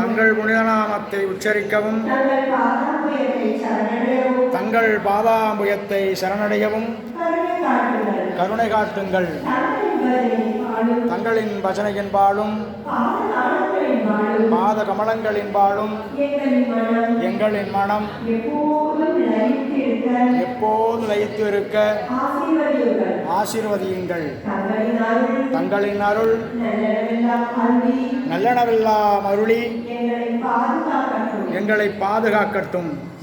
தங்கள் புனிதநாமத்தை உச்சரிக்கவும். தங்கள் பாதாம்புயத்தை சரணடையவும். கருணை காட்டுங்கள். தங்களின் பஜனையின்பாலும் மாத கமலங்களின்பாலும் எங்களின் மனம் எப்போது லயித்து இருக்க ஆசீர்வதியுங்கள். தங்களின் அருள் நல்லனவில்லா மருளி எங்களை பாதுகாக்கட்டும்.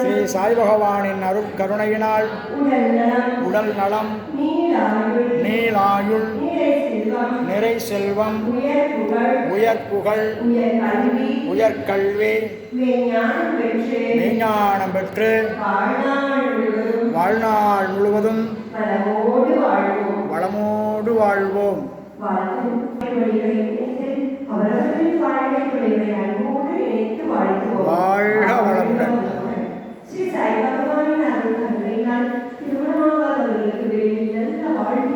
ஸ்ரீ சாய் பகவானின் அருட்கருணையினால் உடல் நலம் நீளாயுள் நிறை செல்வம் உயர் புகழ் உயர்கல்வி மெய்ஞானம் பெற்று வாழ்நாள் முழுவதும் வளமோடு வாழ்வோம். வளமோடு வாழ்வோம் வாழ்த்தும் வழிகளை இணைத்து அவரவர்களின் வாழ்க்கை துறைகளை அன்போடு இணைத்து வாழ்த்துவோம் வாழ்க வளமுடன். ஸ்ரீ சாய் பகவானின் அருள் கருணையினால் திருமணமாகாதவர்களுக்கு விரைவில் நல்ல வாழ்வு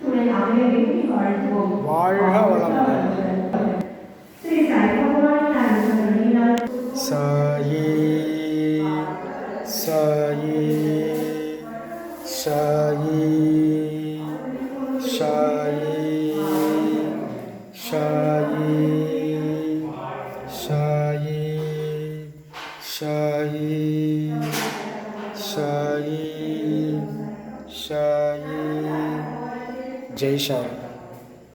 துணை அமைய வேண்டி வாழ்த்துவோம் வாழ்க வளமுடன். ஸ்ரீ சாய் பகவானின் அருள் கருணையினால் சாயே சாயே சாயே சாயே Shai, Shai, Shai, Shai, Shai, Jai Shayi.